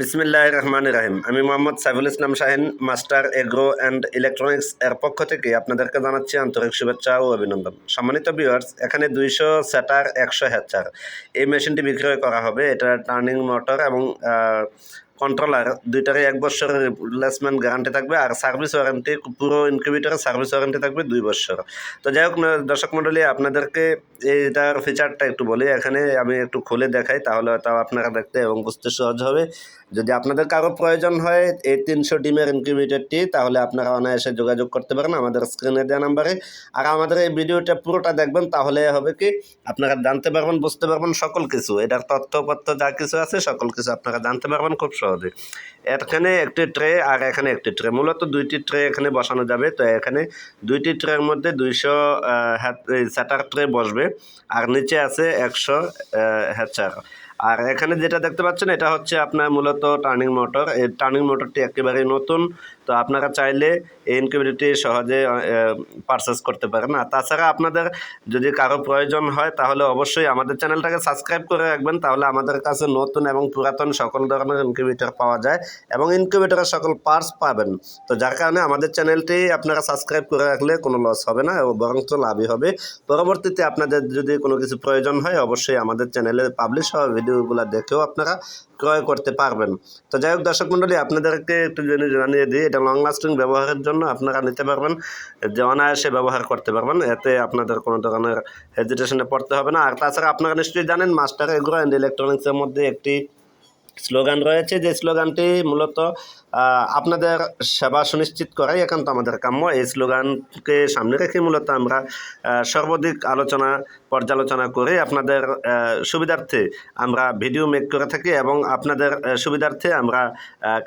বিসমিল্লাহ রহমান রাহিম আমি Mohammad Saiful Islam Shahin, master agro and electronics এর পক্ষ থেকে আপনাদেরকে জানাচ্ছি আন্তরিক শুভেচ্ছা ও অভিনন্দন। সম্মানিত ভিউয়ার্স, এখানে দুইশো সেটার একশো হ্যাচার এই মেশিনটি বিক্রয় করা হবে। এটা টার্নিং মোটর এবং কন্ট্রোলার দুইটারই এক বছরের রিপ্লেসমেন্ট গ্যারান্টি থাকবে আর সার্ভিস ওয়ারেন্টি পুরো ইনকিউবেটরের সার্ভিস ওয়ারেন্টি থাকবে দুই বছর। তো যাই হোক দর্শক মণ্ডলী, আপনাদেরকে এইটার ফিচারটা একটু বলি। এখানে আমি একটু খুলে দেখাই, তাহলে তাও আপনারা দেখতে এবং বুঝতে সহজ হবে। যদি আপনাদের কারও প্রয়োজন হয় এই তিনশো ডিমের ইনকিউবেটরটি তাহলে আপনারা অনায়াসে যোগাযোগ করতে পারেন আমাদের স্ক্রিনে দেওয়া নাম্বারে আর আমাদের এই ভিডিওটা পুরোটা দেখবেন, তাহলে হবে কি, আপনারা জানতে পারবেন, বুঝতে পারবেন সকল কিছু। এটার তথ্যপত্র যা কিছু আছে, সকল কিছু আপনারা জানতে পারবেন খুব সহজে। এখানে একটি ট্রে আর এখানে একটি ট্রে। মূলত দুইটি ট্রে এখানে বসানো যাবে। তো এখানে দুইটি ট্রের মধ্যে দুইশো স্যাটার ট্রে বসবে। আর নিচে আছে একশো হ্যাচার আর এখানে যেটা দেখতে পাচ্ছেন, এটা হচ্ছে আপনার মূলত টার্নিং মোটর এই টার্নিং মোটরটি একেবারেই নতুন, তো আপনারা চাইলে এই ইনকিউবেটরটি সহজে পারচেস করতে পারেন। আর তাছাড়া আপনাদের যদি কারও প্রয়োজন হয়, তাহলে অবশ্যই আমাদের চ্যানেলটাকে সাবস্ক্রাইব করে রাখবেন, তাহলে আমাদের কাছে নতুন এবং পুরাতন সকল ধরনের ইনকিউবেটর পাওয়া যায় এবং ইনকিউবেটরের সকল পার্টস পাবেন। তো যার কারণে আমাদের চ্যানেলটি আপনারা সাবস্ক্রাইব করে রাখলে কোনো লস হবে না এবং বরঞ্চ লাভই হবে। পরবর্তীতে আপনাদের যদি কোনো কিছু প্রয়োজন হয়, অবশ্যই আমাদের চ্যানেলে পাবলিশ হওয়া ভিডিওগুলো দেখেও আপনারা ক্রয় করতে পারবেন। তো যাই হোক দর্শক মণ্ডলী আপনাদেরকে একটু জেনে- জানিয়ে দিই, এটা লং লাস্টিং ব্যবহারের জন্য আপনারা নিতে পারবেন, যে অনায়াসে ব্যবহার করতে পারবেন, এতে আপনাদের কোনো ধরনের হেজিটেশনে পড়তে হবে না। আর তাছাড়া আপনারা নিশ্চয়ই জানেন মাস্টার এগ্রো অ্যান্ড ইলেকট্রনিক্সের মধ্যে একটি স্লোগান রয়েছে, যে স্লোগানটি মূলত আপনাদের সেবা সুনিশ্চিত করাই একান্ত আমাদের কাম্য। এই স্লোগানকে সামনে রেখে মূলত আমরা সর্বাধিক আলোচনা, পর্যালোচনা করে আপনাদের সুবিধার্থে আমরা ভিডিও মেক করে থাকি এবং আপনাদের সুবিধার্থে আমরা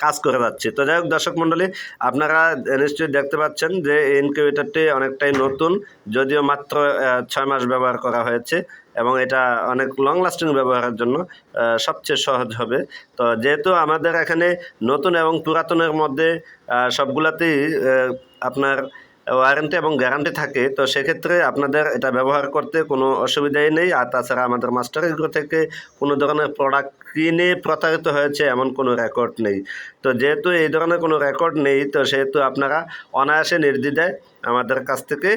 কাজ করে যাচ্ছি। তো যাই হোক, দর্শক মণ্ডলী, আপনারা নিশ্চয়ই দেখতে পাচ্ছেন যে এই ইনকিউবেটরটি অনেকটাই নতুন, যদিও মাত্র ছয় মাস ব্যবহার করা হয়েছে এবং এটা অনেক লং লাস্টিং ব্যবহারের জন্য সবচেয়ে সহজ হবে। তো যেহেতু আমাদের এখানে নতুন এবং পুরাতনের মধ্যে সবগুলাতেই আপনার ওয়ারেন্টি এবং গ্যারান্টি থাকে। তো সেক্ষেত্রে আপনাদের এটা ব্যবহার করতে কোনো অসুবিধাই নেই। আর তাছাড়া আমাদের মাস্টার এগ্রো থেকে কোনো ধরনের প্রোডাক্ট কিনে প্রতারিত হয়েছে এমন কোনো রেকর্ড নেই। তো যেহেতু এই ধরনের কোনো রেকর্ড নেই, তো সেহেতু আপনারা অনায়াসে নির্দ্বিধায় আমাদের কাছ থেকে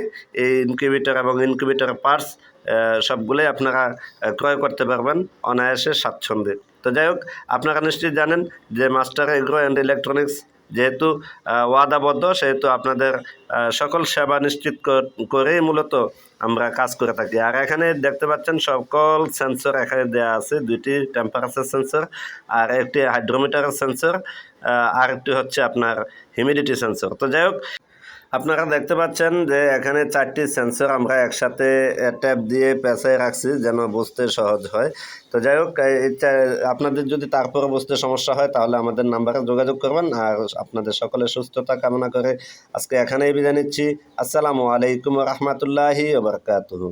এই ইনকিউবেটর এবং ইনকিউবেটর পার্টস সবগুলোই আপনারা ক্রয় করতে পারবেন অনায়াসে স্বাচ্ছন্দ্যে। তো যাই হোক, আপনারা নিশ্চয়ই জানেন যে মাস্টার এগ্রো অ্যান্ড ইলেকট্রনিক্স যেহেতু ওয়াদাবদ্ধ, সেহেতু আপনাদের সকল সেবা নিশ্চিত করেই মূলত আমরা কাজ করে থাকি। আর এখানে দেখতে পাচ্ছেন সকল সেন্সর এখানে দেওয়া আছে, দুইটি টেম্পারেচার সেন্সর আর একটি হাইড্রোমিটারের সেন্সর আর একটি হচ্ছে আপনার হিউমিডিটি সেন্সর তো যাই হোক আপনারা দেখতে পাচ্ছেন যে এখানে চারটি সেন্সর আমরা একসাথে ট্যাপ দিয়ে পেঁচায় রাখছি যেন বুঝতে সহজ হয়। তো যাই হোক আপনাদের যদি তারপরে বুঝতে সমস্যা হয়, তাহলে আমাদের নাম্বারে যোগাযোগ করবেন। আর আপনাদের সকলের সুস্থতা কামনা করে আজকে এখানেই বিদায় নিচ্ছি। আসসালামু আলাইকুম রহমতুল্লাহি ওবরকাতুহু